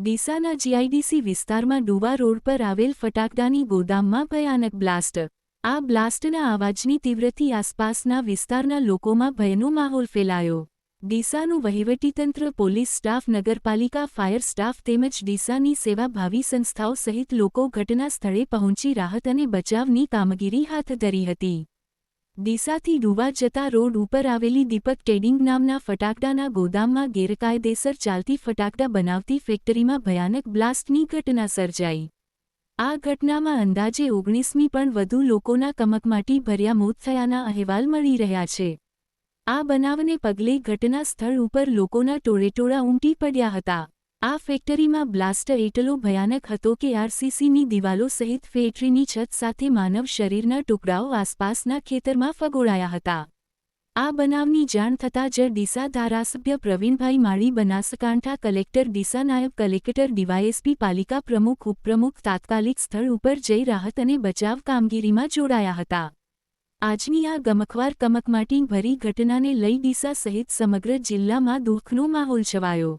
ડીસાના GIDC વિસ્તારમાં ડુવા road પર આવેલ ફટાકડાની ગોદામમાં ભયાનક બ્લાસ્ટ. આ બ્લાસ્ટના અવાજની તીવ્રથી આસપાસના વિસ્તારના લોકોમાં ભયનો માહોલ ફેલાયો. ડીસાનું વહીવટીતંત્ર, પોલીસ સ્ટાફ, નગરપાલિકા, ફાયર સ્ટાફ તેમજ ડીસાની સેવાભાવી સંસ્થાઓ સહિત લોકો ઘટના સ્થળે પહોંચી રાહત અને બચાવની કામગીરી હાથ ધરી હતી. ડીસાથી ડુવા જતા રોડ ઉપર આવેલી દીપક ટ્રેડિંગ નામના ફટાકડાના ગોદામમાં ગેરકાયદેસર ચાલતી ફટાકડા બનાવતી ફેક્ટરીમાં ભયાનક બ્લાસ્ટની ઘટના સર્જાઈ. આ ઘટનામાં અંદાજે ઓગણીસમી પણ વધુ લોકોના કમકમાટી ભર્યા મોત થયાના અહેવાલ મળી રહ્યા છે. આ બનાવને પગલે ઘટના સ્થળ ઉપર લોકોના ટોળેટોળા ઉમટી પડ્યા હતા. આ ફેક્ટરીમાં બ્લાસ્ટ એટલો ભયાનક હતો કે આરસીસીની દિવાલો સહિત ફેક્ટરીની છત સાથે માનવ શરીરના ટુકડાઓ આસપાસના ખેતરમાં ફગોળાયા હતા. આ બનાવની જાણ થતાં જ ડીસા ધારાસભ્ય પ્રવીણભાઈ માળી બનાસકાંઠા કલેક્ટર, ડીસા નાયબ કલેક્ટર, ડીવાયએસપી, પાલિકા પ્રમુખ, ઉપપ્રમુખ તાત્કાલિક સ્થળ ઉપર જઈ રાહત અને બચાવ કામગીરીમાં જોડાયા હતા. આજની આ ગમખવાર કમકમાટી ભરી ઘટનાને લઈ ડીસા સહિત સમગ્ર જિલ્લામાં દુઃખનો માહોલ છવાયો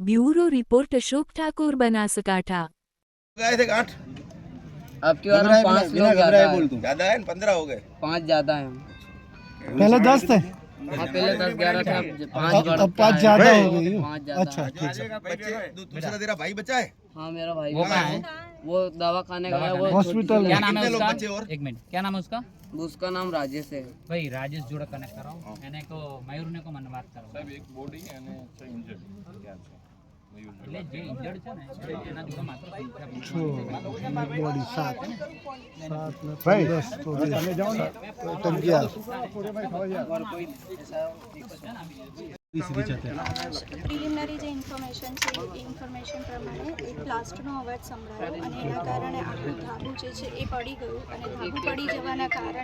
બ્યુરો રિપોર્ટ અશોક ઠાકોર બનાસકાંઠા गए थे आठ आपकी बार हम पाँच लोग ज्यादा हैं ज्यादा है पंद्रह हो गए पाँच ज्यादा हैं पहले दस थे हाँ पहले दस ग्यारह थे अब पाँच अब अब पाँच ज्यादा हो गई पाँच ज्यादा अच्छा हैं। ठीक है बच्चे दू- दूसरा तेरा भाई बचा है हाँ मेरा भाई वो कहाँ है वो दवा खाने गया वो हॉस्पिटल में क्या नाम है कितने लोग उसका बच्चे और एक मिनट क्या नाम है उसका उसका नाम राजेश है ભાઈ રાજેશ જોડે કનેક્ટ કરાવો એને કો મયુરને કો મને વાત કરો સાહેબ એક બોડી અને એટલે જે ઇન્જર્ડ છે ને એના દીકરા માત્ર બોડી સાત સાત ને ભાઈ દસ તો તમે જાઓ ને તો અગિયાર પ્રિલિમિનરી જે ઇન્ફોર્મેશન છે એ ઇન્ફોર્મેશન પ્રમાણે એક બ્લાસ્ટનો અવાજ સંભળાયો અને એના કારણે આખું ધાબુ જે છે એ પડી ગયું. અને ધાબુ પડી જવાના કારણે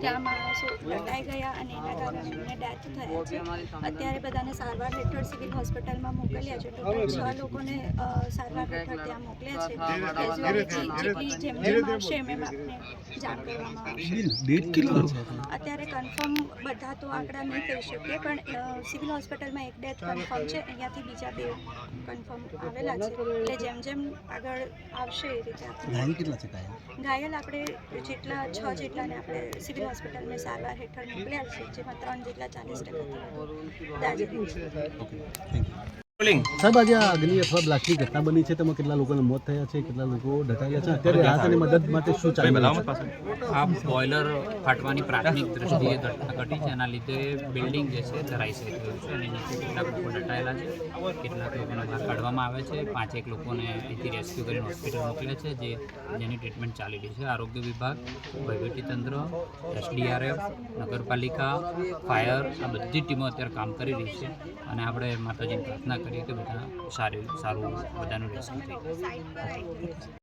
ત્યાં માણસો લટાઈ ગયા અને એના કારણે એમને ડેથ થયા છે. અત્યારે બધાને સારવાર હેઠળ સિવિલ હોસ્પિટલમાં મોકલ્યા છે. ટોટલ છ લોકોને સારવાર હેઠળ ત્યાં મોકલ્યા છે. એઝ જેટલી જેમ જેમ આવશે એમ એમ આપને જાણ કરવામાં આવશે. અત્યારે કન્ફર્મ બધા તો આંકડા નહીં કહી શકીએ પણ સિવિલ સિવિલ હોસ્પિટલમાં એક ડેથ કન્ફર્મ છે અહીંયાથી બીજા બે કન્ફર્મ આવેલા છે. એટલે જેમ જેમ આગળ આવશે એ રીતે આપણે ઘાયલ આપણે જેટલા છ જેટલાને આપણે સિવિલ હોસ્પિટલમાં સારવાર હેઠળ મોકલ્યા છે જેમાં ત્રણ જેટલા ચાલીસ ટકા થયા છે સાહેબ આજે આ અગ્નિ અથવા બ્લાસ્ટની ઘટના બની છે તેમાં કેટલા લોકોના મોત થયા છે કેટલા લોકો દટાયેલા છે અત્યારે રાહત અને મદદ માટે શું ચાલી રહ્યું છે? આ બોઇલર ફાટવાની પ્રાથમિક દ્રષ્ટિએ ઘટના ઘટી છે એના લીધે બિલ્ડિંગ જે છે ધરાઈ થઈ ગયું છે અને નીચે કેટલાક લોકો ઢટાયેલા છે કેટલાક લોકોને બહાર કાઢવામાં આવે છે પાંચેક લોકોને અહીંથી રેસ્ક્યુ કરીને હોસ્પિટલ મોકલે છે જે જેની ટ્રીટમેન્ટ ચાલી રહી છે. આરોગ્ય વિભાગ વહીવટીતંત્ર એસડીઆરએફ નગરપાલિકા ફાયર આ બધી ટીમો અત્યારે કામ કરી રહી છે અને આપણે માતાજીની પ્રાર્થના કરીએ કે બધા સારું સારું બધાનું રેસ્ક્યુ થઈ